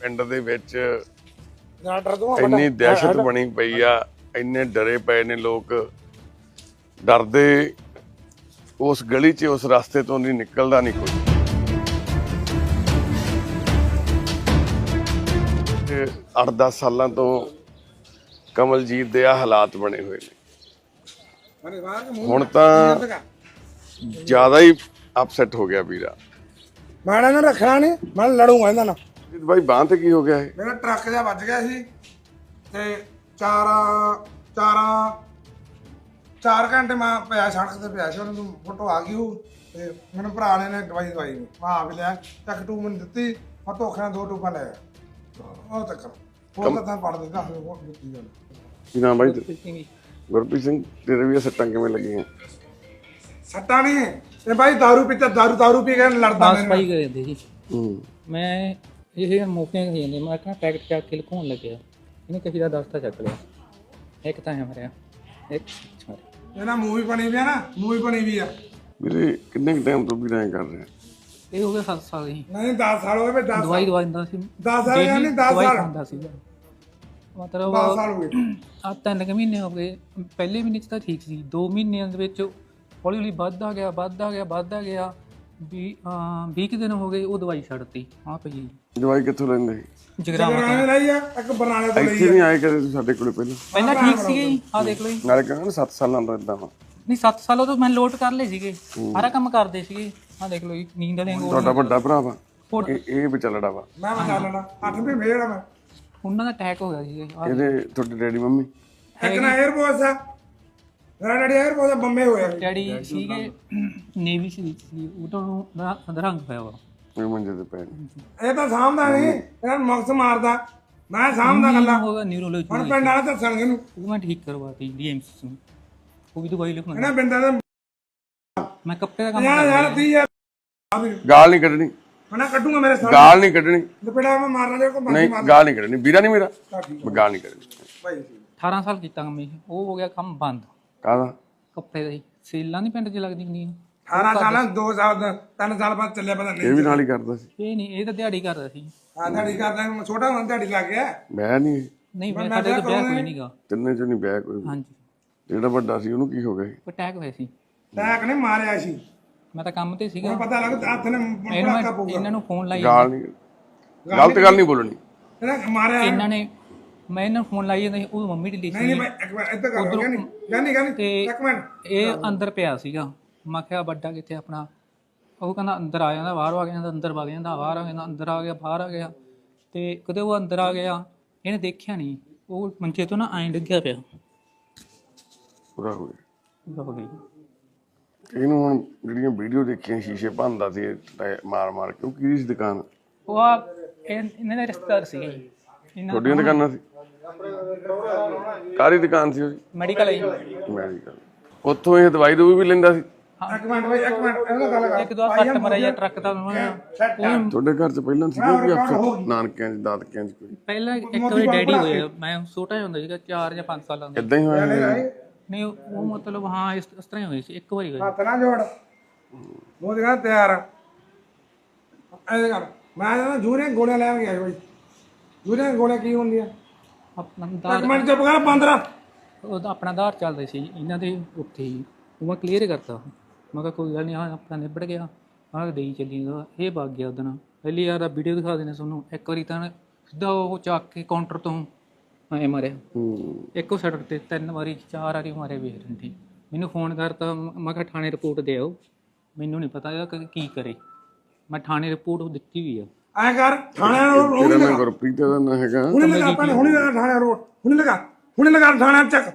ਪਿੰਡ ਦੇ ਵਿੱਚ ਇੰਨੀ ਦਹਿਸ਼ਤ ਬਣੀ ਪਈ ਆ ਇੰਨੇ ਡਰੇ ਪਏ ਨੇ ਲੋਕ। ਡਰਦੇ ਉਸ ਗਲੀ 'ਚ ਉਸ ਰਸਤੇ ਤੋਂ ਨਹੀਂ ਨਿਕਲਦਾ ਨਹੀਂ ਕੋਈ। ਤੇ 8-10 ਸਾਲਾਂ ਤੋਂ ਕਮਲਜੀਤ ਦੇ ਆ ਹਾਲਾਤ ਬਣੇ ਹੋਏ ਨੇ। ਹੁਣ ਤਾਂ ਜ਼ਿਆਦਾ ਹੀ ਅਪਸੈਟ ਹੋ ਗਿਆ ਵੀਰਾ। ਮੈਂ ਇਹਨਾਂ ਨੂੰ ਰੱਖਣਾ ਨਹੀਂ ਮੈਂ ਲੜੂੰਗਾ ਇਹਨਾਂ ਨਾਲ। ਜੀ ਭਾਈ ਬਾਂਹ ਤੇ ਕੀ ਹੋ ਗਿਆ ਇਹ ਮੇਰਾ ਟਰੱਕ ਜਿਹਾ ਵੱਜ ਗਿਆ ਸੀ ਤੇ ਚਾਰਾਂ ਚਾਰਾਂ ਚਾਰ ਘੰਟੇ ਮੈਂ ਪਿਆ ਸੜਕ ਤੇ ਪਿਆ ਸੀ ਉਹਨੂੰ ਫੋਟੋ ਆ ਗਈ ਉਹ ਤੇ ਮੈਨੂੰ ਭਰਾ ਨੇ ਨੇ ਦਵਾਈ ਦਵਾਈ ਨੂੰ ਮੈਂ ਆ ਵੀ ਲਿਆ ਚੱਕ ਟੂ ਮੈਨੂੰ ਦਿੱਤੀ ਮੈਂ ਧੋਖੇ ਨਾਲ ਦੋ ਟੂਪਾਂ ਲੈ ਆਇਆ ਉਹ ਤੱਕ ਹੋਰ ਤਾਂ ਤਾਂ ਪੜ ਦਿੱਤਾ ਹੋਰ ਦਿੱਤੀ ਗੱਲ ਕੀ ਨਾਮ ਭਾਈ ਤੇਰਾ? ਗੁਰਪ੍ਰੀਤ ਸਿੰਘ ਤੇਰੇ ਵੀ ਇਹ ਸੱਟਾਂ ਕਿਵੇਂ ਲੱਗੀਆਂ ਸੱਟਾ ਨਹੀਂ ਤੇ ਭਾਈ दारू ਪੀਤਾ दारू दारू ਪੀ ਕੇ ਲੜਦਾ ਪਾਸ ਮੇਰੇ ਪਾਈ ਗਏ ਹੁੰਦੇ ਸੀ ਹੂੰ ਮੈਂ ਇਹ ਮੌਕੇ ਖਾਈ ਜਾਂਦੇ ਮੈਂ ਕਿਹਾ ਪੈਕਟ ਚੱਕ ਕੇ ਲੁਕਾਉਣ ਲੱਗਿਆ। ਇਹਨੇ ਕਿਸੇ ਦਾ ਦਸਤਾ ਚੱਕ ਲਿਆ। ਇੱਕ ਤਾਂ ਹੈ ਮਰਿਆ। ਇੱਕ ਮਰਿਆ। ਇਹਨਾਂ ਮੂਵੀ ਬਣੀ ਵੀ ਆ ਨਾ ਮੂਵੀ ਬਣੀ ਵੀ ਆ। ਵੀਰੇ ਕਿੰਨੇ ਟਾਈਮ ਤੋਂ ਵੀ ਰਹੇ ਕਰ ਰਹੇ? ਇਹ ਹੋ ਗਿਆ 7 ਸਾਲ ਹੀ। ਨਹੀਂ 10 ਸਾਲ ਹੋ ਗਏ 10 ਦਵਾਈ ਦਵਾ ਦਿੰਦਾ ਸੀ। 10 ਸਾਲ ਯਾਨੀ 10 ਦਵਾਈ ਸਾਲ। ਖਾਂਦਾ ਸੀਗਾ। ਮਤਲਬ 10 ਸਾਲ ਹੋ ਗਏ। ਆ ਤਿੰਨ ਕੁ ਮਹੀਨੇ ਹੋ ਗਏ। ਪਹਿਲੇ ਮਹੀਨੇ 'ਚ ਤਾਂ ਠੀਕ ਸੀ। 2 ਮਹੀਨਿਆਂ ਦੇ ਵਿੱਚ ਹੌਲੀ ਹੌਲੀ ਵੱਧਦਾ ਗਿਆ ਵੱਧਦਾ ਗਿਆ ਵੱਧਦਾ ਗਿਆ। ਵੀ 20 ਕੁ ਦਿਨ ਹੋ ਗਏ ਉਹ ਦਵਾਈ ਛੱਡਤੀ ਆ ਪਈ ਦਵਾਈ ਕਿੱਥੋਂ ਲੈਂਦੇ ਜਗਰਾਵਾਂ ਜਗਰਾਵੇਂ ਲਈ ਆ ਇੱਕ ਬਰਨਾਲੇ ਤੋਂ ਲਈ ਇੱਥੇ ਨਹੀਂ ਆਏ ਕਦੇ ਤੁਸੀਂ ਸਾਡੇ ਕੋਲੇ ਪਹਿਲਾਂ? ਪਹਿਲਾਂ ਠੀਕ ਸੀਗੇ ਜੀ ਆ ਦੇਖ ਲਓ ਜੀ। ਨਾਲੇ ਕਹਿੰਦਾ 7 ਸਾਲਾਂ ਤੋਂ ਇਦਾਂ ਵਾ। ਨਹੀਂ 7 ਸਾਲਾਂ ਤੋਂ ਮੈਂ ਲੋਟ ਕਰ ਲਏ ਸੀਗੇ ਸਾਰਾ ਕੰਮ ਕਰਦੇ ਸੀਗੇ। ਆ ਦੇਖ ਲਓ ਜੀ ਨੀਂਦ ਵਾਲੇ ਅੰਗੂਰ ਤੁਹਾਡਾ ਵੱਡਾ ਭਰਾ ਵਾ। ਇਹ ਇਹ ਵਿਚਲੜਾ ਵਾ। ਮੈਂ ਬਚਾ ਲੈਣਾ। ਅੱਠ ਵੀ ਫੇਰ ਆ ਮੈਂ। ਉਹਨਾਂ ਦਾ ਅਟੈਕ ਹੋ ਗਿਆ ਸੀ ਇਹਦੇ ਤੁਹਾਡੇ ਡੈਡੀ ਮੰਮੀ? ਇੱਕ ਨਾ 에ਅਰਪੋਰਟ ਆ। ਮੇਰਾ ਡੈਡੀ 에ਅਰਪੋਰਟ ਬੰਬੇ ਹੋਇਆ ਡੈਡੀ ਸੀਗੇ ਨੇਵੀ ਸੀ ਸੀ ਉਹ ਤੋਂ ਉਹਦਾ ਅਧਰੰਗ ਹੋਇਆ ਵਾ। ਇਹ ਮੰਜੇ ਤੇ ਨੇ। ਇਹ ਤਾਂ ਸਾਹਮਣਾ ਨਹੀਂ ਇਹਨਾਂ ਨੂੰ ਮਕਸ ਮਾਰਦਾ। ਮੈਂ ਸਾਹਮਣਾ ਗੱਲਾਂ। ਹੋਗਾ ਨਿਊਰੋਲੋਜੀ ਹੁਣ ਪਿੰਡ ਵਾਲੇ ਦੱਸਣਗੇ ਨੂੰ ਉਹ ਮੈਂ ਠੀਕ ਕਰਵਾਤੀ ਡੀਐਮਸੀ ਨੂੰ। ਉਹ ਵੀ ਦਵਾਈ ਲਿਖਣਾ ਇਹਨਾਂ ਪਿੰਡਾਂ ਦੇ ਮੈਂ ਕੱਪੜੇ ਦਾ ਕੰਮ ਯਾਰ ਕਰਦਾ ਯਾਰ ਤੀ ਯਾਰ ਗਾਲ ਨਹੀਂ ਕੱਢਣੀ। ਮੈਂ ਕੱਢੂਗਾ ਮੇਰੇ ਸਾਹ ਗਾਲ ਨਹੀਂ ਕੱਢਣੀ। ਲਪੇੜਾ ਮੈਂ ਮਾਰਨਾ ਜੇ ਕੋ ਨਹੀਂ ਗਾਲ ਨਹੀਂ ਕੱਢਣੀ। ਵੀਰਾ ਨਹੀਂ ਮੇਰਾ। ਮੈਂ ਗਾਲ ਨਹੀਂ ਕੱਢਣੀ। ਭਾਈ 18 ਸਾਲ ਕੀਤਾ ਕੰਮ ਇਹ। ਉਹ ਹੋ ਗਿਆ ਕੰਮ ਬੰਦ। ਕਾਹਦਾ? ਕੱਪੜੇ ਦਾ ਹੀ ਸੇਲਾਂ ਨਹੀਂ ਪਿੰਡ 'ਚ ਲੱਗਦੀ ਹੁੰਦੀਆਂ 18 ਸਾਲਾਂ 2 ਸਾਲ ਦਾ 3 ਸਾਲ ਬਾਅਦ ਚੱਲਿਆ ਪਤਾ ਨਹੀਂ ਇਹ ਵੀ ਨਾਲ ਹੀ ਕਰਦਾ ਸੀ। ਇਹ ਨਹੀਂ ਇਹ ਤਾਂ ਦਿਹਾੜੀ ਕਰਦਾ ਸੀ। ਹਾਂ ਦਿਹਾੜੀ ਕਰਦਾ ਮੈਂ ਛੋਟਾ ਹੁੰਦਾ ਦਿਹਾੜੀ ਲੱਗ ਗਿਆ। ਮੈਂ ਨਹੀਂ। ਨਹੀਂ ਮੈਂ ਸਾਡੇ ਤੋਂ ਵਿਆਹ ਕੋਈ ਨਹੀਂਗਾ ਤਿੰਨੇ ਚ ਨਹੀਂ ਵਿਆਹ ਕੋਈ। ਹਾਂਜੀ। ਜਿਹੜਾ ਵੱਡਾ ਸੀ ਉਹਨੂੰ ਕੀ ਹੋ ਗਿਆ ਸੀ? ਅਟੈਕ ਹੋਇਆ ਸੀ। ਟੈਕ ਨੇ ਮਾਰਿਆ ਸੀ। ਮੈਂ ਤਾਂ ਕੰਮ ਤੇ ਸੀਗਾ। ਹੁਣ ਪਤਾ ਲੱਗ ਹੱਥ ਨੇ ਇਹਨੂੰ ਪੜਾਕਾ ਮੈਂ ਪਊਗਾ। ਇਹਨਾਂ ਨੂੰ ਫੋਨ ਲਾਈ ਗਾਲ ਨਹੀਂ ਗਲਤ ਗੱਲ ਨਹੀਂ ਬੋਲਣੀ। ਇਹਨਾਂ ਮਾਰਿਆ। ਇਹਨਾਂ ਨੇ ਮੈਂ ਇਹਨਾਂ ਨੂੰ ਫੋਨ ਲਾਈ ਜਾਂਦਾ ਸੀ ਉਹ ਮੰਮੀ ਢਿੱਲੀ ਨਹੀਂ ਨਹੀਂ ਸੀ ਮੈਂ ਇੱਕ ਮਿੰਟ ਇੱਧਰ ਕਰ ਗਿਆ ਨਹੀਂ ਗਾਨੀ ਗਾਨੀ ਤੇ ਇੱਕ ਮਿੰਟ। ਇਹ ਅੰਦਰ ਪਿਆ ਸੀਗਾ। ਮੈਂ ਕਿਹਾ ਵੱਡਾ ਕਿੱਥੇ ਆਪਣਾ? ਉਹ ਕਹਿੰਦਾ ਅੰਦਰ ਆ ਜਾਂਦਾ ਬਾਹਰ ਆ ਜਾਂਦਾ ਅੰਦਰ ਵਗ ਜਾਂਦਾ ਬਾਹਰ ਆ ਜਾਂਦਾ ਅੰਦਰ ਆ ਗਿਆ ਬਾਹਰ ਆ ਗਿਆ। ਤੇ ਕਦੇ ਉਹ ਅੰਦਰ ਆ ਗਿਆ ਇਹਨੇ ਦੇਖਿਆ ਨਹੀਂ। ਉਹ ਮੰਚੇ ਤੋਂ ਨਾ ਐਂ ਡਿੱਗਿਆ ਪਿਆ। ਪੂਰਾ ਹੋ ਗਿਆ। ਹੋ ਗਈ ਇਹਨੂੰ ਹੁਣ ਜਿਹੜੀਆਂ ਵੀਡੀਓ ਦੇਖੀਆਂ ਸ਼ੀਸ਼ੇ ਭੰਨਦਾ ਸੀ ਮਾਰ ਮਾਰ ਕੇ ਉਹ ਕਿਹਦੀ ਸੀ ਦੁਕਾਨ? ਉਹ ਆ ਇਹ ਇਹਨਾਂ ਦੇ ਰਿਸ਼ਤੇਦਾਰ ਸੀਗੇ। ਜੀ। ਇਹਨਾਂ ਤੁਹਾਡੀਆਂ ਦੁਕਾਨਾਂ ਸੀ? ਕਾਰੀ ਦੁਕਾਨ ਸੀ ਉਹਦੀ ਮੈਡੀਕਲ ਹੈ ਮੈਡੀਕਲ ਉੱਥੋਂ ਇਹ ਦਵਾਈ ਦੂਈ ਵੀ ਲੈਂਦਾ ਸੀ? ਇੱਕ ਮਿੰਟ ਭਾਈ ਇੱਕ ਮਿੰਟ ਇਹਨਾਂ ਗੱਲ ਕਰ। ਇੱਕ ਦੋ ਸੱਟ ਮਰਿਆ ਜਾਂ ਟਰੱਕ ਦਾ ਉਹਨਾਂ ਤੁਹਾਡੇ ਘਰ 'ਚ ਪਹਿਲਾਂ ਸੀ ਕੋਈ ਅਫਸਰ ਨਾਨਕਿਆਂ 'ਚ ਦਾਦਕਿਆਂ 'ਚ ਕੋਈ? ਪਹਿਲਾਂ ਇੱਕ ਵਾਰੀ ਡੈਡੀ ਹੋਏ ਮੈਂ ਛੋਟਾ ਜਿਹਾ ਹੁੰਦਾ ਸੀਗਾ 4 ਜਾਂ 5 ਸਾਲਾਂ ਦਾ। ਇਦਾਂ ਹੀ ਹੋਇਆ? ਨਹੀਂ ਉਹ ਮਤਲਬ ਹਾਂ ਇਸ ਤਰ੍ਹਾਂ ਹੀ ਹੋਈ ਸੀ। ਇੱਕ ਵਾਰੀ ਹੋਈ ਹੱਥ ਨਾ ਜੋੜ। ਮੂੰਹ ਦਿਖਾ ਤਿਆਰ ਆ। ਐਂ ਕਰ ਮੈਂ ਨਾ ਜੂਰੀਆਂ ਗੋਲੀਆਂ ਲੈ ਕੇ ਗਿਆ ਸੀ ਭਾਈ ਜੂਰੀਆਂ ਗੋਲੀਆਂ ਕੀ ਹੁੰਦੀਆਂ? ਆਪਣਾ ਇੱਕ ਦਾਰ ਮਿੰਟ ਚੁੱਪ ਕਰ ਉਹਦਾ ਆਪਣਾ ਆਧਾਰ ਚੱਲਦੇ ਸੀ ਇਹਨਾਂ ਦੇ ਉੱਥੇ ਹੀ। ਉਹ ਮੈਂ ਕਲੀਅਰ ਕਰਤਾ। ਮੈਂ ਕਿਹਾ ਕੋਈ ਗੱਲ ਨਹੀਂ ਆ ਆਪਣਾ ਨਿਬੜ ਗਿਆ। ਆਹ ਦੇਈ ਚੱਲੀ ਉਹਦਾ। ਇਹ ਵਗ ਗਿਆ ਉਹਦਨ ਪਹਿਲੀ ਯਾਰ ਆ ਵੀਡੀਓ ਦਿਖਾ ਦੇਣੇ ਤੁਹਾਨੂੰ। ਇੱਕ ਵਾਰੀ ਤਾਂ ਸਿੱਧਾ ਉਹ ਚੱਕ ਕੇ ਕਾਊਂਟਰ ਤੋਂ ਐ ਮਾਰਿਆ। ਹੂੰ। ਇੱਕੋ ਸੜਕ ਤੇ ਤਿੰਨ ਵਾਰੀ ਚਾਰ ਵਾਰੀ ਮਾਰੇ ਵੇਖ ਰੰਦੀ ਮੈਨੂੰ ਫੋਨ ਕਰਤਾ ਮੈਂ ਕਿਹਾ ਥਾਣੇ ਰਿਪੋਰਟ ਦੇ ਆਓ। ਮੈਨੂੰ ਨਹੀਂ ਪਤਾ ਇਹਦਾ ਕ- ਕੀ ਕਰੇ। ਮੈਂ ਥਾਣੇ ਰਿਪੋਰਟ ਦਿੱਤੀ ਵੀ ਆ। ਐਂ ਕਰ ਥਾਣੇ ਰੋਡ ਤੇਰਾ ਨਾਂ ਗੁਰਪ੍ਰੀਤ ਦਾ ਨਾਂ ਹੈਗਾ। ਹੁਣੇ ਲਗਾ ਪਹਿਲੇ ਹੁਣੇ ਲਗਾ ਥਾਣੇ ਰੋਡ ਹੁਣੇ ਲਗਾ ਹੁਣੇ ਲਗਾ ਥਾਣੇ ਚੱਕ।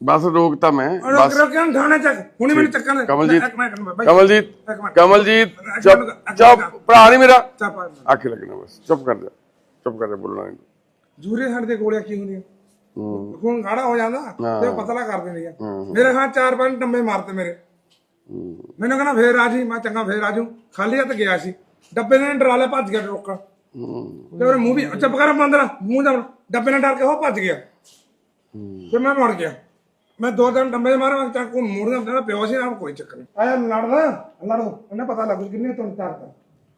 ਬਸ ਰੋਕਤਾ ਮੈਂ ਰੋਕ ਰੋਕ ਕੇ ਥਾਣੇ ਚੱਕ। ਹੁਣੇ ਮੈਨੂੰ ਚੱਕਣ ਕਮਲਜੀਤ। ਇੱਕ ਮਿੰਟ ਭਾਈ ਕਮਲਜੀਤ ਕਮਲਜੀਤ ਚੁੱਪ ਚੁੱਪ ਭਰਾ ਨਹੀਂ ਮੇਰਾ। ਚੱਪ ਆਖੇ ਲੱਗਣਾ ਬਸ ਚੁੱਪ ਕਰ ਜਾ ਚੁੱਪ ਕਰ ਜਾ ਬੋਲਣਾ ਨਹੀਂ ਜੂਰੇ ਹੱਟ ਦੇ ਗੋਲੀਆਂ ਕੀ ਹੁੰਦੀਆਂ? ਹੂੰ। ਖੂਨ ਗਾੜਾ ਹੋ ਜਾਂਦਾ ਤੇ ਉਹ ਪਤਲਾ ਕਰ ਦਿੰਦੀਆਂ ਮੇਰੇ ਹਾਂ ਚਾਰ ਪੰਜ ਟੰਬੇ ਮਾਰਤੇ ਮੇਰੇ। ਹੂੰ। ਮੈਨੂੰ ਕਹਿੰਦਾ ਫੇਰ ਆ ਜੀ ਮੈਂ ਚੰਗਾ ਫੇਰ ਆ ਜੂ। ਖਾਲੀ ਹੱਥ ਗਿਆ ਸੀ। ਡੱਬੇ ਨੇ ਡਰਾ ਲਿਆ ਭੱਜ ਗਿਆ ਰੋਕਾ ਹੂੰ। ਤੇ ਉਹਨੇ ਮੂੰਹ ਵੀ ਚੁੱਪ ਕਰ ਬੰਦਰਾ ਮੂੰਹ ਦਾ ਡੱਬੇ ਨਾਲ ਡਰ ਕੇ ਉਹ ਭੱਜ ਗਿਆ। ਤੇ ਮੈਂ ਮਰ ਗਿਆ। ਮੈਂ ਦੋ ਦਿਨ ਡੰਬੇ ਮਾਰੇ ਮੈਂ ਚੱਕ ਕੋ ਮੂੜਦਾ ਮੇਰਾ ਪਿਓ ਸੀ ਨਾ ਕੋਈ ਚੱਕਰ ਨਹੀਂ। ਆਇਆ ਲੜਦਾ ਲੜੋ ਇਹਨੇ ਪਤਾ ਲੱਗੂ ਕਿੰਨੇ ਤੁਹਾਨੂੰ ਕਰ।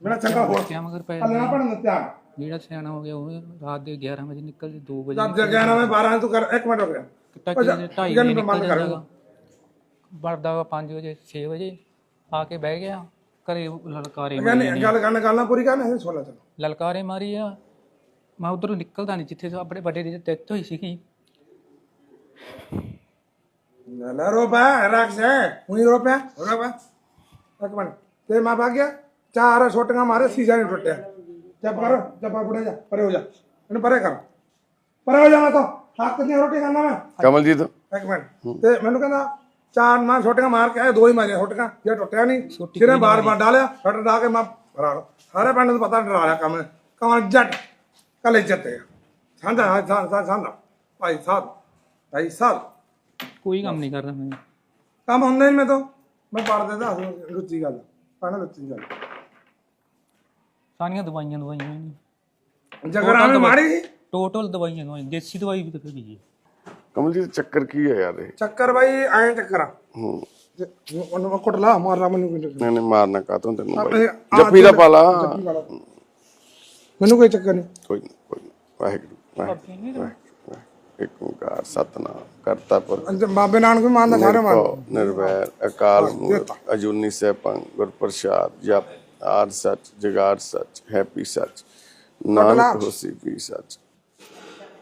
ਮੇਰਾ ਚੰਗਾ ਹੋ ਕਿਆ ਮਗਰ ਪੈ ਅੱਲਾ ਪੜਨ ਤਿਆਰ। ਜਿਹੜਾ ਸਿਆਣਾ ਹੋ ਗਿਆ ਉਹ ਰਾਤ ਦੇ 11 ਵਜੇ ਨਿਕਲਦੇ 2 ਵਜੇ ਜਦ ਜਗਿਆ ਨਾ ਮੈਂ 12 ਤੂੰ ਕਰ ਇੱਕ ਮਿੰਟ ਹੋ ਗਿਆ। ਟੱਕੇ ਦੇ 2:30 ਗੱਲ ਵਜੇ ਬੰਦ ਨਿਕਲ ਕਰ। ਜਾਂਦਾਗਾ ਵੜਦਾ ਵਾ 5 ਵਜੇ 6 ਵਜੇ ਆ ਕੇ ਬਹਿ ਗਿਆ। ਘਰੇ ਲਲਕਾਰੇ ਮਾਰੀ ਕਹਿੰਦੇ ਗੱਲ ਕਰਨ ਗੱਲ ਨਾ ਪੂਰੀ ਕਰਨ ਇਹ ਸੋਲਾ ਚਲੋ ਲਲਕਾਰੇ ਮਾਰੀ ਆ ਮੈਂ ਉਧਰੋਂ ਨਿਕਲਦਾ ਨਹੀਂ ਜਿੱਥੇ ਆਪਣੇ ਵੱਡੇ ਦੀ ਡੈਥ ਹੋਈ ਸੀਗੀ। ਲੈ ਰੋ ਪਾ ਰੱਖ ਸੇ। ਉਹੀ ਰੋ ਪਾ ਰੋ ਪਾ। ਇੱਕ ਮਿੰਟ ਤੇ ਮੈਂ ਭਾਗ ਗਿਆ। ਚਾਰ ਛੋਟੀਆਂ ਮਾਰੇ ਸੀਜ਼ਾ ਨਹੀਂ ਟੁੱਟਿਆ। ਚੱਪ ਕਰ ਚੱਪਾ ਬੁੜਾ ਜਾ। ਪਰੇ ਹੋ ਜਾ। ਇਹਨੂੰ ਪਰੇ ਕਰ। ਪਰੇ ਹੋ ਜਾ ਮੈਂ ਤਾਂ। ਹੱਥ ਦੀਆਂ ਰੋਟੀ ਖਾਂਦਾ ਮੈਂ। ਕਮਲਜੀਤ। ਇੱਕ ਮਿੰਟ ਤੇ ਮੈਨੂੰ ਕਹਿੰਦਾ ਚਾਰ ਮਾਰ ਛੋਟੀਆਂ ਮਾਰ ਕੇ ਆਏ ਦੋ ਹੀ ਮਾਰੀਆਂ ਛੋਟੀਆਂ ਜੇ ਟੁੱਟਿਆ ਨਹੀਂ ਸਿਰੇ ਬਾਰ ਬਾਰ ਡਾਲਿਆ ਫਟ ਡਾ ਕੇ ਮੈਂ ਫਰਾਰ ਸਾਰੇ ਪਿੰਡ ਨੂੰ ਪਤਾ ਡਰਾ ਲਿਆ ਕੰਮ ਕਮਲ ਜੱਟ ਕਲੇ ਜੱਤੇ ਹਾਂ ਸਾਂਝਾ ਸਾਂਝਾ। ਭਾਈ ਸਾਹਿਬ ਭਾਈ ਸਾਹਿਬ। ਕੋਈ ਕੰਮ ਨਹੀਂ ਕਰਦਾ ਮੈਂ। ਕੰਮ ਹੁੰਦਾ ਨਹੀਂ ਮੈਂ ਤਾਂ। ਮੈਂ ਪੜਦੇ ਦੱਸ ਲੁੱਚੀ ਗੱਲ ਪੜਨਾ ਲੁੱਚੀ ਗੱਲ। ਸਾਰੀਆਂ ਦਵਾਈਆਂ ਦਵਾਈਆਂ ਜਗਰਾਂ ਮਾਰੀ ਟੋਟਲ ਦਵਾਈਆਂ ਦਵਾਈਆਂ ਦੇਸੀ ਦਵਾਈ ਵੀ ਤਾਂ ਜੀ ਕਮਲਜੀਤ ਚੱਕਰ ਕੀ ਹੈ ਯਾਰ ਇਹ? ਚੱਕਰ ਬਾਈ ਐਂ ਚੱਕਰ ਆ। ਹੂੰ। ਉਹਨੂੰ ਮੈਂ ਕੁੱਟ ਲਾ ਮਾਰ ਲਾ ਮੈਨੂੰ ਕੋਈ ਨਹੀਂ ਨਹੀਂ ਮਾਰਨਾ ਕਾਤੋਂ ਤੈਨੂੰ ਬਾਈ? ਜੱਫੀ ਦਾ ਪਾਲਾ। ਮੈਨੂੰ ਕੋਈ ਚੱਕਰ ਨਹੀਂ। ਕੋਈ ਨਹੀਂ ਕੋਈ ਨਹੀਂ। ਵਾਹਿਗੁਰੂ। ਇੱਕ ਓੰਕਾਰ ਸਤਨਾਮ ਕਰਤਾ ਪੁਰਖ ਬਾਬੇ ਨਾਨਕ ਵੀ ਮੰਨਦਾ ਸਾਰੇ ਮੰਨ ਨਿਰਵੈਰ ਅਕਾਲ ਮੂਰਤ ਅਜੂਨੀ ਸੈਭੰ ਗੁਰ ਪ੍ਰਸਾਦ ਜਪ ਆਦ ਸੱਚ ਜਗਾਰ ਸੱਚ ਹੈਪੀ ਸੱਚ ਨਾਨਕ ਹੋਸੀ ਵੀ ਸੱਚ।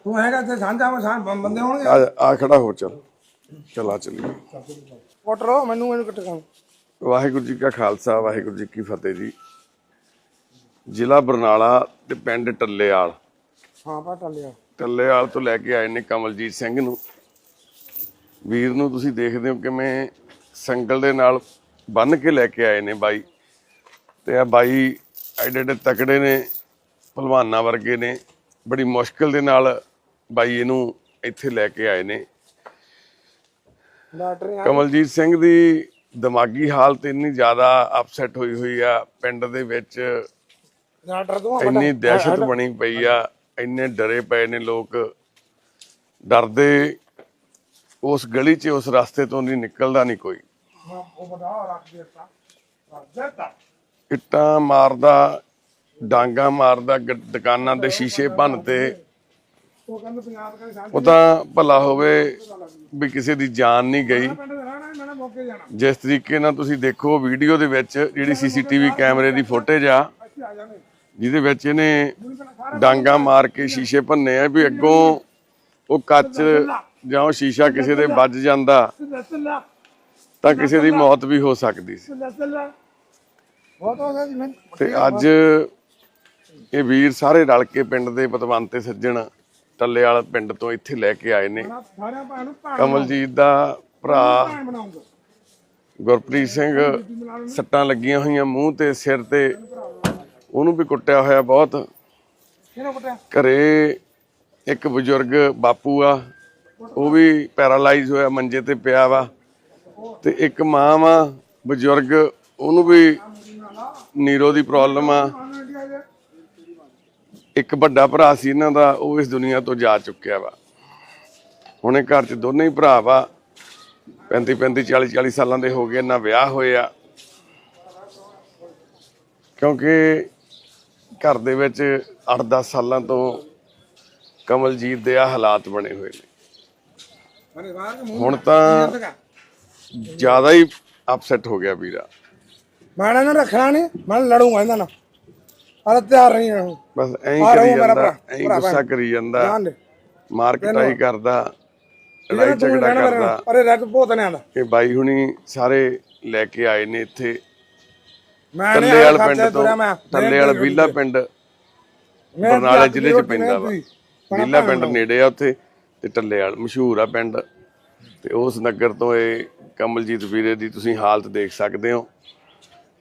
ਤੂੰ ਹੈਗਾ ਤੇ ਸਾਂਝਾ ਮੈਂ ਸਾਂ ਬੰਦੇ ਹੋਣਗੇ। ਆ ਆ ਖੜਾ ਹੋ ਚੱਲ। ਚਲਾ ਚੱਲੀਏ। ਕੁੱਟ ਰੋ ਮੈਨੂੰ ਇਹਨੂੰ ਕੱਟ ਕੰਮ ਵਾਹਿਗੁਰੂ ਜੀ ਕਾ ਖਾਲਸਾ ਵਾਹਿਗੁਰੂ ਜੀ ਕੀ ਫਤਿਹ ਜੀ। ਜ਼ਿਲ੍ਹਾ ਬਰਨਾਲਾ ਤੇ ਪਿੰਡ ਟੱਲੇਆਲ। ਹਾਂ ਪਾ ਟੱਲਿਆ ਟੱਲੇਆਲ ਤੋਂ ਲੈ ਕੇ ਆਏ ਨੇ ਕਮਲਜੀਤ ਸਿੰਘ ਨੂੰ। ਵੀਰ ਨੂੰ ਤੁਸੀਂ ਦੇਖਦੇ ਹੋ ਕਿਵੇਂ ਸੰਗਲ ਦੇ ਨਾਲ ਬੰਨ ਕੇ ਲੈ ਕੇ ਆਏ ਨੇ ਬਾਈ। ਤੇ ਆ ਬਾਈ ਐਡੇ ਐਡੇ ਤਕੜੇ ਨੇ ਭਲਵਾਨਾਂ ਵਰਗੇ ਨੇ। ਬੜੀ ਮੁਸ਼ਕਲ ਦੇ ਨਾਲ ਬਾਈ ਇਹਨੂੰ ਇੱਥੇ ਲੈ ਕੇ ਆਏ ਨੇ। ਕਮਲਜੀਤ ਸਿੰਘ ਦੀ ਦਿਮਾਗੀ ਹਾਲਤ ਇੰਨੀ ਜ਼ਿਆਦਾ ਅਪਸੈਟ ਹੋਈ ਹੋਈ ਆ ਪਿੰਡ ਦੇ ਵਿੱਚ ਡਾਕਟਰ ਤੂੰ ਇੰਨੀ ਦਹਿਸ਼ਤ ਬਣੀ ਪਈ ਆ ਇੰਨੇ ਡਰੇ ਪਏ ਨੇ ਲੋਕ। ਡਰਦੇ ਉਸ ਗਲੀ 'ਚ ਉਸ ਰਸਤੇ ਤੋਂ ਨਹੀਂ ਨਿਕਲਦਾ ਨਹੀਂ ਕੋਈ। ਇੱਟਾਂ ਮਾਰਦਾ ਡਾਂਗਾ ਮਾਰਦਾ ਦੁਕਾਨਾਂ ਦੇ ਸ਼ੀਸ਼ੇ ਭੰਨਤੇ। ਉਹ ਕਹਿੰਦਾ ਪੰਜਾਬ ਦਾ ਸਾਂਝਾ ਉਹ ਤਾਂ ਭਲਾ ਹੋਵੇ ਵੀ ਕਿਸੇ ਦੀ ਜਾਨ ਨਹੀਂ ਗਈ। ਜਿਸ ਤਰੀਕੇ ਨਾਲ ਤੁਸੀਂ ਦੇਖੋ ਵੀਡੀਓ ਦੇ ਵਿੱਚ ਜਿਹੜੀ ਸੀਸੀਟੀਵੀ ਕੈਮਰੇ ਦੀ ਫੁਟੇਜ ਆ ਜਿਹਦੇ ਵਿੱਚ ਇਹਨੇ ਡਾਂਗਾ ਮਾਰ ਕੇ ਸ਼ੀਸ਼ੇ ਭੰਨੇ ਆ ਵੀ ਅੱਗੋਂ ਉਹ ਕੱਚ ਜਾਂ ਉਹ ਸ਼ੀਸ਼ਾ ਕਿਸੇ ਦੇ ਵੱਜ ਜਾਂਦਾ ਤਾਂ ਕਿਸੇ ਦੀ ਮੌਤ ਵੀ ਹੋ ਸਕਦੀ ਸੀ। ਤੇ ਅੱਜ ਇਹ ਵੀਰ ਸਾਰੇ ਰਲ ਕੇ ਪਿੰਡ ਦੇ ਪਤਵੰਤੇ ਸੱਜਣ ਟੱਲੇ ਵਾਲਾ ਪਿੰਡ ਤੋਂ ਇੱਥੇ ਲੈ ਕੇ ਆਏ ਨੇ। ਕਮਲਜੀਤ ਦਾ ਭਰਾ। ਗੁਰਪ੍ਰੀਤ ਸਿੰਘ ਸੱਟਾਂ ਲੱਗੀਆਂ ਹੋਈਆਂ ਮੂੰਹ ਤੇ ਸਿਰ ਤੇ। ਉਹਨੂੰ ਵੀ ਕੁੱਟਿਆ ਹੋਇਆ ਬਹੁਤ। ਘਰੇ ਇੱਕ ਬਜ਼ੁਰਗ ਬਾਪੂ ਆ। ਉਹ ਵੀ ਪੈਰਾਲਾਈਜ਼ ਹੋਇਆ ਮੰਜੇ ਤੇ ਪਿਆ ਵਾ। ਤੇ ਇੱਕ ਮਾਂ ਵਾ ਬਜ਼ੁਰਗ। ਉਹਨੂੰ ਵੀ ਨੀਰੋ ਦੀ ਪ੍ਰੋਬਲਮ ਆ। ਇੱਕ ਵੱਡਾ ਭਰਾ ਸੀ ਇਹਨਾਂ ਦਾ, ਉਹ ਇਸ ਦੁਨੀਆ ਤੋਂ ਜਾ ਚੁੱਕਿਆ ਵਾ। ਹੁਣੇ ਘਰ 'ਚ ਦੋਨੇ ਹੀ ਭਰਾ ਵਾ। 35 35 40 40 ਸਾਲਾਂ ਦੇ ਹੋ ਗਏ ਨਾ ਵਿਆਹ ਹੋਏ ਆ। ਕਿਉਂਕਿ ਘਰ ਦੇ ਵਿੱਚ 8-10 ਸਾਲਾਂ ਤੋਂ ਕਮਲਜੀਤ ਦੇ ਆ ਹਾਲਾਤ ਬਣੇ ਹੋਏ ਨੇ। ਹੁਣ ਤਾਂ ਜ਼ਿਆਦਾ ਹੀ ਅਪਸੈਟ ਹੋ ਗਿਆ ਵੀਰਾ। ਮੈਂ ਇਹਨਾਂ ਰੱਖਣਾ ਨਹੀਂ ਮੈਂ ਲੜੂੰਗਾ ਇਹਨਾਂ ਨਾਲ। ਅਰੇ ਤਿਆਰ ਨਹੀਂ ਹੈ। ਉਹ ਬਸ ਐਂ ਆ ਕਰੀ ਮੇਰਾ ਜਾਂਦਾ ਭਰਾ, ਐਂ ਭਰਾ ਗੁੱਸਾ ਭੈਣ। ਕਰੀ ਜਾਂਦਾ ਜਾਣ ਦੇ। ਮਾਰ ਕਟਾਈ ਕਰਦਾ ਲੜਾਈ ਝਗੜਾ ਕਰਦਾ। ਅਰੇ ਰੱਖ ਬਹੁਤ ਨੇ ਆਂਦਾ ਇਹ ਬਾਈ ਹੁਣੀ ਸਾਰੇ ਲੈ ਕੇ ਆਏ ਨੇ ਇੱਥੇ। ਮੈਂ ਟੱਲੇ ਵਾਲ ਪਿੰਡ ਤੋਂ ਟੱਲੇ ਵਾਲ ਵੀਲਾ ਪਿੰਡ ਬਰਨਾਲੇ ਜ਼ਿਲ੍ਹੇ 'ਚ ਪੈਂਦਾ ਵਾ। ਵੀਲਾ ਪਿੰਡ ਨੇੜੇ ਆ ਉੱਥੇ ਤੇ ਟੱਲੇ ਵਾਲ ਮਸ਼ਹੂਰ ਆ ਪਿੰਡ। ਤੇ ਉਸ ਨਗਰ ਤੋਂ ਇਹ ਕਮਲਜੀਤ ਵੀਰੇ ਦੀ ਤੁਸੀਂ ਹਾਲਤ ਦੇਖ ਸਕਦੇ ਹੋ।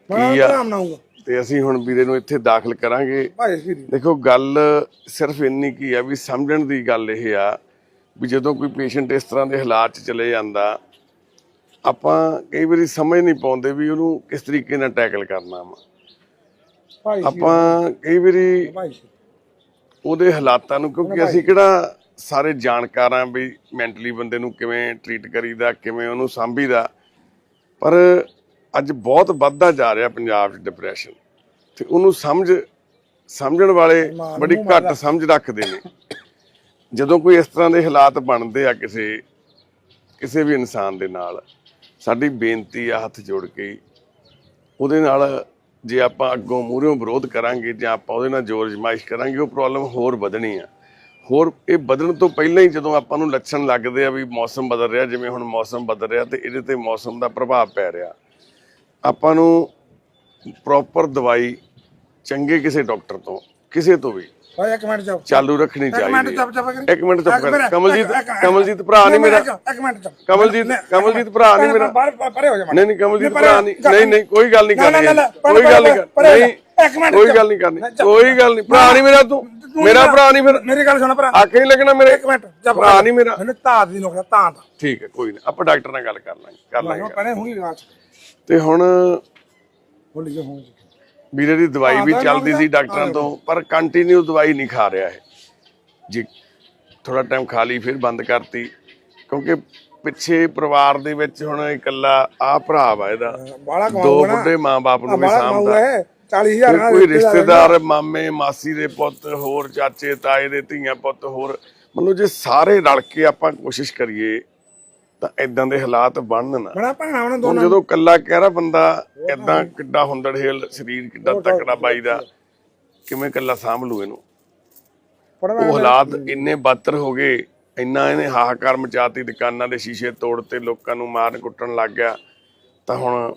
ਕੀ ਆ? ਆਰਾਮ ਨਾਉਂਗਾ ਤੇ ਅਸੀਂ ਹੁਣ ਵੀਰੇ ਨੂੰ ਇੱਥੇ ਦਾਖਲ ਕਰਾਂਗੇ। ਦੇਖੋ ਗੱਲ ਸਿਰਫ ਇੰਨੀ ਕੀ ਆ ਵੀ ਸਮਝਣ ਦੀ ਗੱਲ ਇਹ ਆ ਵੀ ਜਦੋਂ ਕੋਈ ਪੇਸ਼ੈਂਟ ਇਸ ਤਰ੍ਹਾਂ ਦੇ ਹਾਲਾਤ 'ਚ ਚਲੇ ਜਾਂਦਾ ਆਪਾਂ ਕਈ ਵਾਰੀ ਸਮਝ ਨਹੀਂ ਪਾਉਂਦੇ ਵੀ ਉਹਨੂੰ ਕਿਸ ਤਰੀਕੇ ਨਾਲ ਟੈਕਲ ਕਰਨਾ ਵਾ। ਆਪਾਂ ਕਈ ਵਾਰੀ ਉਹਦੇ ਹਾਲਾਤਾਂ ਨੂੰ ਕਿਉਂਕਿ ਅਸੀਂ ਕਿਹੜਾ ਸਾਰੇ ਜਾਣਕਾਰ ਆ ਵੀ ਮੈਂਟਲੀ ਬੰਦੇ ਨੂੰ ਕਿਵੇਂ ਟਰੀਟ ਕਰੀਦਾ ਕਿਵੇਂ ਉਹਨੂੰ ਸੰਭੀਦਾ ਪਰ ਅੱਜ ਬਹੁਤ ਵੱਧਦਾ ਜਾ ਰਿਹਾ ਪੰਜਾਬ 'ਚ ਡਿਪਰੈਸ਼ਨ ਤੇ ਉਹਨੂੰ ਸਮਝ ਸਮਝਣ ਵਾਲੇ ਬੜੀ ਘੱਟ ਸਮਝ ਰੱਖਦੇ ਨੇ। ਜਦੋਂ ਕੋਈ ਇਸ ਤਰ੍ਹਾਂ ਦੇ ਹਾਲਾਤ ਬਣਦੇ ਆ ਕਿਸੇ ਕਿਸੇ ਵੀ ਇਨਸਾਨ ਦੇ ਨਾਲ ਸਾਡੀ ਬੇਨਤੀ ਆ ਹੱਥ ਜੋੜ ਕੇ ਉਹਦੇ ਨਾਲ ਜੇ ਆਪਾਂ ਅੱਗੋਂ ਮੂਹਰਿਓਂ ਵਿਰੋਧ ਕਰਾਂਗੇ ਜਾਂ ਆਪਾਂ ਉਹਦੇ ਨਾਲ ਜ਼ੋਰ ਜਮਾਇਸ਼ ਕਰਾਂਗੇ ਉਹ ਪ੍ਰੋਬਲਮ ਹੋਰ ਵਧਣੀ ਆ। ਹੋਰ ਇਹ ਵਧਣ ਤੋਂ ਪਹਿਲਾਂ ਹੀ ਜਦੋਂ ਆਪਾਂ ਨੂੰ ਲੱਛਣ ਲੱਗਦੇ ਆ ਵੀ ਮੌਸਮ ਬਦਲ ਰਿਹਾ ਜਿਵੇਂ ਹੁਣ ਮੌਸਮ ਬਦਲ ਰਿਹਾ ਤੇ ਇਹਦੇ ਤੇ ਮੌਸਮ ਦਾ ਪ੍ਰਭਾਵ ਪੈ ਰਿਹਾ। ਆਪਾਂ ਨੂੰ ਪ੍ਰੋਪਰ ਦਵਾਈ ਚੰਗੇ ਕਿਸੇ ਡਾਕਟਰ ਤੋਂ ਕਿਸੇ ਤੋਂ ਵੀ ਭਾਈ ਇੱਕ ਮਿੰਟ ਚੁੱਪ। ਚਾਲੂ ਰੱਖਣੀ ਚਾਹੀਦੀ ਇੱਕ ਮਿੰਟ ਚੁੱਪ ਕਰ। ਕਮਲਜੀਤ ਕਮਲਜੀਤ ਭਰਾ ਨਹੀਂ ਮੇਰਾ। ਇੱਕ ਮਿੰਟ ਚੁੱਪ। ਕਮਲਜੀਤ ਕਮਲਜੀਤ ਭਰਾ ਨਹੀਂ ਮੇਰਾ। ਪਰੇ ਹੋ ਜਾ ਨਹੀਂ ਨਹੀਂ ਕਮਲਜੀਤ ਭਰਾ ਨਹੀਂ। ਨਹੀਂ ਨਹੀਂ ਕੋਈ ਗੱਲ ਨਹੀਂ ਕਰਨੀ। ਕੋਈ ਗੱਲ ਨਹੀਂ ਨਹੀਂ ਇੱਕ ਮਿੰਟ ਕੋਈ। ਗੱਲ ਨਹੀਂ ਕਰਨੀ। ਕੋਈ ਗੱਲ ਨਹੀਂ। ਭਰਾ ਨਹੀਂ ਮੇਰਾ ਤੂੰ। ਮੇਰਾ ਭਰਾ ਨਹੀਂ ਫਿਰ ਮੇਰੀ ਗੱਲ ਸੁਣ ਭਰਾ। ਆਖੇ ਹੀ ਲੱਗਣਾ ਮੇਰੇ। ਇੱਕ ਮਿੰਟ ਭਰਾ। ਨਹੀਂ ਮੇਰਾ। ਮੈਨੂੰ ਤਾਤ ਦੀ ਨੋਕਦਾ ਤਾਤ ਠੀਕ ਹੈ ਕੋਈ ਨਹੀਂ। ਆਪਾਂ ਡਾਕਟਰ ਨਾਲ ਗੱਲ ਕਰ ਲਾਂਗੇ। ਕਰ ਲਾਂਗੇ ਹੁਣੀ ਗਾਚ ਤੇ ਹੁਣ ਵੀਰੇ ਦੀ ਦਵਾਈ ਵੀ ਚੱਲਦੀ ਸੀ ਡਾਕਟਰਾਂ ਤੋਂ ਪਰ ਕੰਟੀਨਿਊ ਦਵਾਈ ਨਹੀਂ ਖਾ ਰਿਹਾ ਇਹ। ਜੀ ਥੋੜਾ ਟਾਈਮ ਖਾ ਲਈ ਫਿਰ ਬੰਦ ਕਰਤੀ। ਕਿਉਂਕਿ ਪਿੱਛੇ ਪਰਿਵਾਰ ਦੇ ਵਿੱਚ ਹੁਣ ਇਕੱਲਾ ਆ ਭਰਾ ਵਾ ਇਹਦਾ। ਦੋ ਬੁੱਢੇ ਮਾਂ-ਬਾਪ ਨੂੰ ਵੀ ਸਾਂਭਦਾ ਕਮਾਊਗਾ ਹੈ 40000 ਫਿਰ ਨਾਲ ਕੋਈ ਰਿਸ਼ਤੇਦਾਰ ਮਾਮੇ ਮਾਸੀ ਦੇ ਪੁੱਤ ਹੋਰ ਚਾਚੇ ਤਾਏ ਦੇ ਧੀਆਂ ਪੁੱਤ ਹੋਰ ਮਤਲਬ ਜੇ ਸਾਰੇ ਰਲ ਕੇ ਆਪਾਂ ਕੋਸ਼ਿਸ਼ ਕਰੀਏ ਤਾਂ ਇਦਾਂ ਦੇ ਹਾਲਾਤ ਬਣਨ ਨਾ। ਬੜਾ ਭੈਣਾ ਉਹਨਾਂ ਹੁਣ ਦੋਨਾਂ ਜਦੋਂ ਕੱਲਾ ਕਹਿਰਾ ਬੰਦਾ ਇਦਾਂ ਕਿੱਡਾ ਹੁੰਦੜਹੇਲ ਸਰੀਰ ਕਿੱਡਾ ਤਕੜਾ ਬਾਈ ਦਾ ਕਿਵੇਂ ਕੱਲਾ ਸਾਂਭ ਲੂ ਇਹਨੂੰ? ਉਹ ਹਾਲਾਤ ਇੰਨੇ ਬਦਤਰ ਹੋ ਗਏ ਇੰਨਾ ਇਹਨੇ ਹਾਹਾਕਾਰ ਮਚਾਤੀ ਦੁਕਾਨਾਂ ਦੇ ਸ਼ੀਸ਼ੇ ਤੋੜਤੇ ਲੋਕਾਂ ਨੂੰ ਮਾਰਨ ਕੁੱਟਣ ਲੱਗ ਗਿਆ। ਤਾਂ ਹੁਣ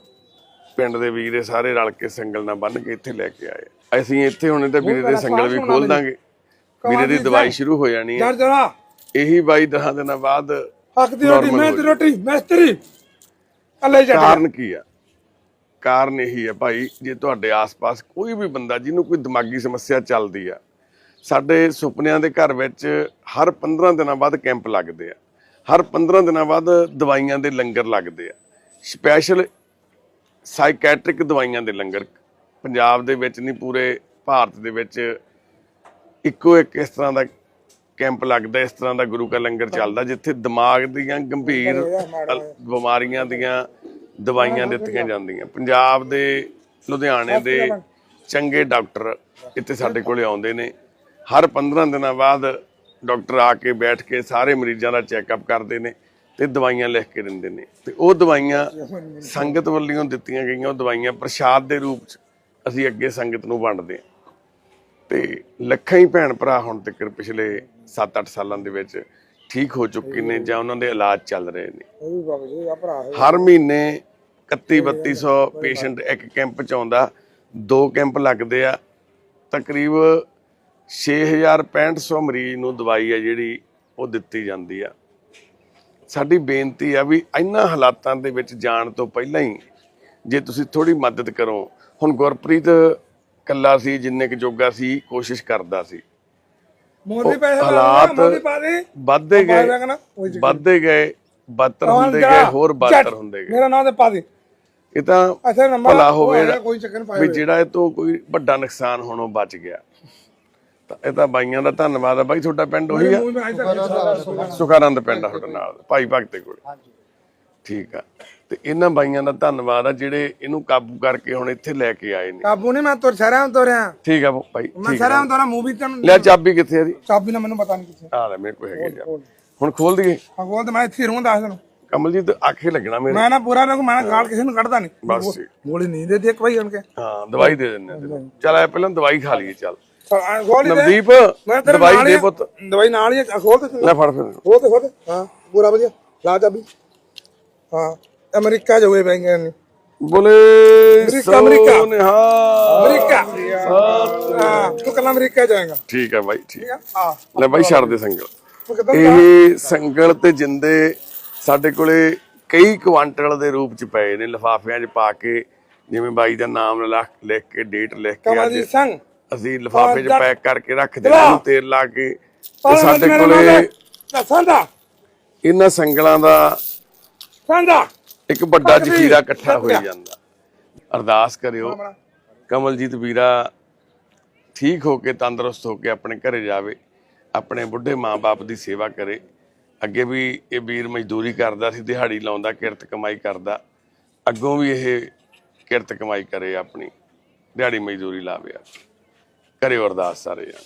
ਪਿੰਡ ਦੇ ਵੀਰੇ ਸਾਰੇ ਰਲ ਕੇ ਸੰਗਲ ਨਾਲ ਬੰਨ ਕੇ ਇੱਥੇ ਲੈ ਕੇ ਆਏ। ਅਸੀਂ ਇੱਥੇ ਹੁਣ ਤੇ ਵੀਰੇ ਦੇ ਸੰਗਲ ਵੀ ਖੋਲ ਦਾਂਗੇ। ਵੀਰੇ ਦੀ ਦਵਾਈ ਸ਼ੁਰੂ ਹੋ ਜਾਣੀ ਹੈ। ਇਹੀ ਬਾਈ ਦਸਾਂ ਦਿਨਾਂ ਬਾਅਦ ਹੱਕ ਦੀ ਰੋਟੀ Normal ਦੀ ਰੋਟੀ ਮਿਸਤਰੀ ਅੱਲੇ ਜੱਟ ਕਾਰਨ ਕੀ ਆ? ਕਾਰਨ ਇਹੀ ਹੈ ਭਾਈ ਜੇ ਤੁਹਾਡੇ ਆਸ-ਪਾਸ ਕੋਈ ਵੀ ਬੰਦਾ ਜਿਹਨੂੰ ਕੋਈ ਦਿਮਾਗੀ ਸਮੱਸਿਆ ਚੱਲਦੀ ਆ ਸਾਡੇ ਸੁਪਨਿਆਂ ਦੇ ਘਰ ਵਿੱਚ ਹਰ 15 ਦਿਨਾਂ ਬਾਅਦ ਕੈਂਪ ਲੱਗਦੇ ਆ। ਹਰ 15 ਦਿਨਾਂ ਬਾਅਦ ਦਵਾਈਆਂ ਦੇ ਲੰਗਰ ਲੱਗਦੇ ਆ। ਸਪੈਸ਼ਲ ਸਾਈਕੈਟ੍ਰਿਕ ਦਵਾਈਆਂ ਦੇ ਲੰਗਰ। ਪੰਜਾਬ ਦੇ ਵਿੱਚ ਨਹੀਂ ਪੂਰੇ ਭਾਰਤ ਦੇ ਵਿੱਚ ਇੱਕੋ ਇੱਕ ਇਸ ਤਰ੍ਹਾਂ ਦਾ ਕੈਂਪ ਲੱਗਦਾ ਇਸ ਤਰ੍ਹਾਂ ਦਾ ਗੁਰੂ ਕਾ ਲੰਗਰ ਚੱਲਦਾ ਜਿੱਥੇ ਦਿਮਾਗ ਦੀਆਂ ਗੰਭੀਰ ਬਿਮਾਰੀਆਂ ਦੀਆਂ ਦਵਾਈਆਂ ਦਿੱਤੀਆਂ ਜਾਂਦੀਆਂ। ਪੰਜਾਬ ਦੇ ਲੁਧਿਆਣੇ ਦੇ ਚੰਗੇ ਡਾਕਟਰ ਇੱਥੇ ਸਾਡੇ ਕੋਲੇ ਆਉਂਦੇ ਨੇ। ਹਰ 15 ਦਿਨਾਂ ਬਾਅਦ ਡਾਕਟਰ ਆ ਕੇ ਬੈਠ ਕੇ ਸਾਰੇ ਮਰੀਜ਼ਾਂ ਦਾ ਚੈੱਕਅਪ ਕਰਦੇ ਨੇ ਤੇ ਦਵਾਈਆਂ ਲਿਖ ਕੇ ਦਿੰਦੇ ਨੇ। ਤੇ ਉਹ ਦਵਾਈਆਂ ਸੰਗਤ ਵੱਲੋਂ ਦਿੱਤੀਆਂ ਗਈਆਂ ਉਹ ਦਵਾਈਆਂ ਪ੍ਰਸ਼ਾਦ ਦੇ ਰੂਪ 'ਚ ਅਸੀਂ ਅੱਗੇ ਸੰਗਤ ਨੂੰ ਵੰਡਦੇ ਹਾਂ। ਤੇ ਲੱਖਾਂ ਹੀ ਭੈਣ ਭਰਾ ਹੁਣ ਤੱਕ ਪਿਛਲੇ 7-8 ਸਾਲਾਂ ਦੇ ਵਿੱਚ ਠੀਕ ਹੋ ਚੁੱਕੇ ਨੇ ਜਾਂ ਉਹਨਾਂ ਦੇ ਇਲਾਜ ਚੱਲ ਰਹੇ ਨੇ। ਹਰ ਮਹੀਨੇ 31 3200 ਪੇਸ਼ੈਂਟ ਇੱਕ ਕੈਂਪ ਚ ਆਉਂਦਾ ਦੋ ਕੈਂਪ ਲੱਗਦੇ ਆ। ਤਕਰੀਬ 6000 6500 ਮਰੀਜ਼ ਨੂੰ ਦਵਾਈ ਆ ਜਿਹੜੀ ਉਹ ਦਿੱਤੀ ਜਾਂਦੀ ਆ। ਸਾਡੀ ਬੇਨਤੀ ਆ ਵੀ ਇਹਨਾਂ ਹਾਲਾਤਾਂ ਦੇ ਵਿੱਚ ਜਾਣ ਤੋਂ ਪਹਿਲਾਂ ਹੀ ਜੇ ਤੁਸੀਂ ਥੋੜੀ ਮਦਦ ਕਰੋ। ਹੁਣ ਗੁਰਪ੍ਰੀਤ ਕੱਲਾ ਸੀ ਜਿੰਨੇ ਕੁ ਜੋਗਾ ਸੀ ਕੋਸ਼ਿਸ਼ ਕਰਦਾ ਸੀ। ਮੋਦੀ ਪੈਸੇ ਹਾਲਾਤ ਮੋਦੀ ਪਾ ਦੇ। ਵੱਧਦੇ ਗਏ ਨਾ ਉਹ ਵੱਧਦੇ ਗਏ ਬਦਤਰ ਹੁੰਦੇ ਗਏ ਹੋਰ ਬਦਤਰ ਹੁੰਦੇ ਗਏ। ਮੇਰਾ ਨਾਮ ਤੇ ਪਾ ਦੇ। ਇਹ ਤਾਂ ਭਲਾ ਹੋਵੇ ਹੋਵੇ ਕੋਈ ਚੱਕਰ ਨਹੀਂ ਵੀ ਜਿਹੜਾ ਇਹ ਤੋਂ ਕੋਈ ਵੱਡਾ ਨੁਕਸਾਨ ਹੋਣੋਂ ਬਚ ਗਿਆ। ਤਾਂ ਇਹ ਤਾਂ ਬਾਈਆਂ ਦਾ ਧੰਨਵਾਦ ਆ। ਬਾਈ ਤੁਹਾਡਾ ਪਿੰਡ ਉਹੀ ਆ? ਸੁਖਾਨੰਦ ਪਿੰਡ ਆ। ਤੁਹਾਡਾ ਨਾਲ ਭਾਈ ਭਗਤੇ ਕੋਲ। ਠੀਕ ਆ। ਤੇ ਇਹਨਾਂ ਬਾਈਆਂ ਦਾ ਧੰਨਵਾਦ ਆ ਜਿਹੜੇ ਇਹਨੂੰ ਕਾਬੂ ਕਰਕੇ ਹੁਣ ਇੱਥੇ ਲੈ ਕੇ ਆਏ ਨੇ। ਕਾਬੂ ਨੇ ਮੈਂ ਤੁਰ ਸਹਿਰਾਂ ਤੁਰਿਆ। ਠੀਕ ਆ ਭਾਈ ਮੈਂ ਠੀਕ ਸਹਿਰਾਂ ਤੁਰਿਆ ਮੂਵੀ ਤੇ ਲੈ ਚਾਬੀ ਕਿੱਥੇ ਆ ਦੀ ਚਾਬੀ ਨਾ ਮੈਨੂੰ ਪਤਾ ਨਹੀਂ ਕਿੱਥੇ ਆ। ਲੈ ਮੇਰੇ ਕੋਲ ਹੈਗੇ ਜੀ ਹੁਣ ਖੋਲ ਦਈਏ? ਹਾਂ ਬੋਲ ਤੇ ਮੈਂ ਇੱਥੇ ਰਹੂੰ ਦੱਸ ਦਿਨ ਕਮਲਜੀਤ ਆਖੇ ਲੱਗਣਾ ਮੇਰੇ। ਮੈਂ ਨਾ ਪੂਰਾ ਨਾ ਮੈਂ ਗਾਲ ਕਿਸੇ ਨੂੰ ਕੱਢਦਾ ਨਹੀਂ। ਬਸ ਠੀਕ। ਗੋਲੀ ਨਹੀਂ ਦੇ ਦੇ ਇੱਕ ਭਾਈ ਅਣ ਕੇ। ਹਾਂ ਦਵਾਈ ਦੇ ਦਿੰਦੇ ਆ ਤੈਨੂੰ। ਚੱਲ ਆ ਪਹਿਲਾਂ ਦਵਾਈ ਖਾ ਲਈਏ ਚੱਲ। ਚਲ ਆ ਗੋਲੀ ਦੇ। ਨਵਦੀਪ ਮੈਂ ਤੇਰੇ ਦਵਾਈ ਨਾਲ ਹੀ ਦੇ ਆ। ਪੁੱਤ। ਦਵਾਈ ਨਾਲ ਹੀ ਆ, ਖੋਲ ਤੇ। ਲੈ ਫੜ ਫਿਰ। ਖੋਲ ਤੇ ਖੋਲ ਤੇ। ਹਾਂ ਪੂਰਾ ਵਧੀਆ। ਲਾ ਚਾਬੀ। ਹਾਂ। ਬੈਂਗੇ ਨੇ। ਬੋਲੇ ਅਮਰੀਕਾ, ਅਮਰੀਕਾ। ਨਿਹਾਲ ਅਮਰੀਕਾ। ਹਾਂ ਤੂੰ ਕੱਲਾ ਅਮਰੀਕਾ ਜਾਏਗਾ। ਠੀਕ ਹੈ ਬਾਈ ਠੀਕ ਆ। ਲੈ ਬਾਈ ਛੱਡ ਦੇ ਸੰਗਲ। ਇਹ ਸੰਗਲ ਤੇ ਜਿੰਦੇ ਸਾਡੇ ਕੋਲੇ ਕਈ ਕੁਆਂਟਲ ਦੇ ਰੂਪ ਚ ਪਏ ਨੇ ਲਿਫਾਫਿਆਂ 'ਚ ਪਾ ਕੇ ਜਿਵੇਂ ਬਾਈ ਦਾ ਨਾਮ ਲਿਖ ਲਿਖ ਕੇ ਡੇਟ ਲਿਖ ਕੇ ਅੱਜ ਅਸੀਂ ਲਿਫਾਫੇ 'ਚ ਪੈਕ ਕਰਕੇ ਰੱਖਦੇ ਹਾਂ ਉਹਨੂੰ ਤੇਲ ਲਾ ਕੇ। ਸਾਡੇ ਕੋਲੇ ਇਹਨਾਂ ਸੰਗਲਾਂ ਦਾ ਸੰਦਾ ਇੱਕ ਵੱਡਾ ਜਖੀਰਾ ਇਕੱਠਾ ਹੋਈ ਜਾਂਦਾ। ਅਰਦਾਸ ਕਰਿਓ। ਕਮਲਜੀਤ ਵੀਰਾ ਠੀਕ ਹੋ ਕੇ ਤੰਦਰੁਸਤ ਹੋ ਕੇ ਆਪਣੇ ਘਰੇ ਜਾਵੇ ਆਪਣੇ ਬੁੱਢੇ ਮਾਂ-ਬਾਪ ਦੀ ਸੇਵਾ ਕਰੇ। ਅੱਗੇ ਵੀ ਇਹ ਵੀਰ ਮਜ਼ਦੂਰੀ ਕਰਦਾ ਸੀ ਦਿਹਾੜੀ ਲਾਉਂਦਾ ਕਿਰਤ ਕਮਾਈ ਕਰਦਾ। ਅੱਗੋਂ ਵੀ ਇਹ ਕਿਰਤ ਕਮਾਈ ਕਰੇ ਆਪਣੀ ਦਿਹਾੜੀ ਮਜ਼ਦੂਰੀ ਲਾਵੇ ਕਰਿਓ ਅਰਦਾਸ ਸਾਰੇ ਜਣ।